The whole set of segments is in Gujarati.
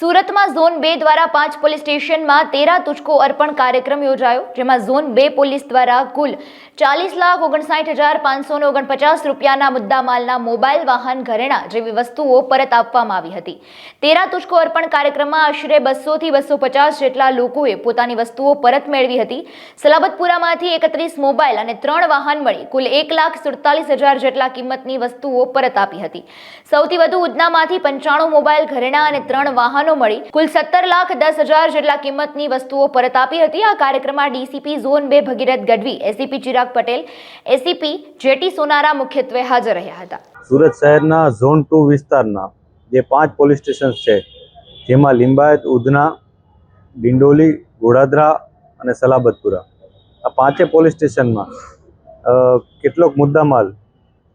સુરતમાં ઝોન બે દ્વારા પાંચ પોલીસ સ્ટેશનમાં તેરા તુચકો અર્પણ કાર્યક્રમ યોજાયો, જેમાં ઝોન બે પોલીસ દ્વારા કુલ ચાલીસ લાખ ઓગણસાઠ હજાર પાંચસો ઓગણપચાસ રૂપિયાના મુદ્દામાલના મોબાઈલ, વાહન, ઘરેણા જેવી વસ્તુઓ પરત આપવામાં આવી હતી. તેરા તુચકો અર્પણ કાર્યક્રમમાં આશરે બસોથી બસો પચાસ જેટલા લોકોએ પોતાની વસ્તુઓ પરત મેળવી હતી. સલાબતપુરામાંથી એકત્રીસ મોબાઈલ અને ત્રણ વાહન મળી કુલ એક લાખ સુડતાલીસ હજાર જેટલા કિંમતની વસ્તુઓ પરત આપી હતી. સૌથી વધુ ઉધનામાંથી પંચાણું મોબાઈલ, ઘરેણા અને ત્રણ વાહનો મળી. કુલ સત્તર લાખ દસ હજાર જેટલા કિંમતની વસ્તુઓ પરત આપી હતી. આ કાર્યક્રમમાં ડીસીપી ઝોન બે Bhagirath Gadhvi ACP Chirag Patel ACP J T Sonara મુખ્યત્વે હાજર રહ્યા હતા. સુરત શહેરના ઝોન ટુ વિસ્તારના જે પાંચ પોલીસ સ્ટેશન છે, જેમાં લિંબાયત, ઉધના, ડિંડોલી, ગોડાદરા અને સલાબતપુરા. આ પાંચે પોલીસ સ્ટેશનમાં કેટલોક મુદ્દામાલ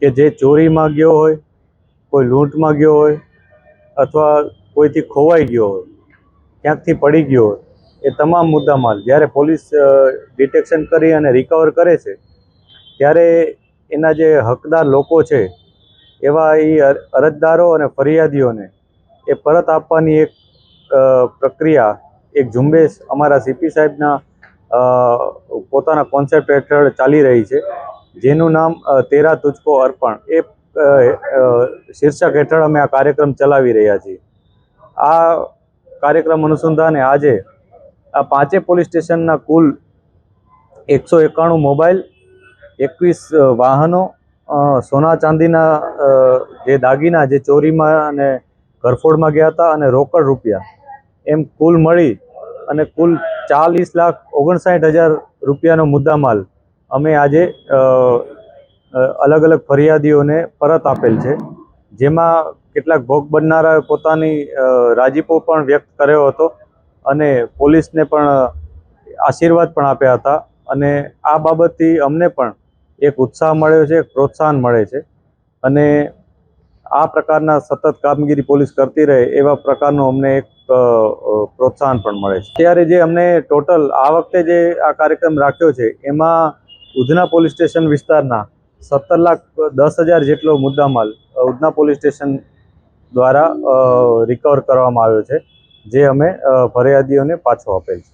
કે જે ચોરીમાં ગયો હોય, કોઈ લૂંટમાં ગયો હોય, અથવા કોઈથી ખોવાઈ ગયો હોય, ક્યાંકથી પડી ગયો હોય, એ તમામ મુદ્દામાલ જ્યારે પોલીસ ડિટેક્શન કરી અને રિકવર કરે છે, ત્યારે એના જે હકદાર લોકો છે, એવા એ અરજદારો અને ફરિયાદીઓને એ પરત આપવાની એક પ્રક્રિયા, એક ઝુંબેશ અમારા સીપી સાહેબના પોતાના કોન્સેપ્ટ હેઠળ ચાલી રહી છે, જેનું નામ તેરા તુચકો અર્પણ. એ શીર્ષક હેઠળ અમે આ કાર્યક્રમ ચલાવી રહ્યા છીએ. આ કાર્યક્રમ અનુસંધાને આજે આ પાંચે પોલીસ સ્ટેશનના કુલ એકસો એકાણું મોબાઈલ, એકવીસ વાહનો સોના ચાંદીના જે દાગીના, જે ચોરીમાં અને ઘરફોડમાં ગયા હતા અને રોકડ રૂપિયા એમ કુલ મળી અને કુલ ચાલીસ લાખ ઓગણસાઠ હજાર રૂપિયાનો મુદ્દામાલ અમે આજે અલગ અલગ ફરિયાદીઓને પરત આપેલ છે. જેમાં કેટલાક ભોગ બનનારાએ પોતાની રાજીપો પણ વ્યક્ત કર્યો હતો અને પોલીસને પણ આશીર્વાદ પણ આપ્યા હતા. અને આ બાબતથી અમને પણ એક ઉત્સાહ મળ્યો છે પ્રોત્સાહન મળે છે. અને આ પ્રકારના સતત કામગીરી પોલીસ કરતી રહે એવા પ્રકારનો અમને એક પ્રોત્સાહન પણ મળે છે. ત્યારે જે અમને ટોટલ આ વખતે જે આ કાર્યક્રમ રાખ્યો છે, એમાં ઉધના પોલીસ સ્ટેશન વિસ્તારના સત્તર લાખ દસ હજાર જેટલો મુદ્દામાલ ઉધના પોલીસ સ્ટેશન દ્વારા રિકવર કરવામાં આવ્યો છે જે અમે ફરિયાદીઓને પાછો આપેલ છે.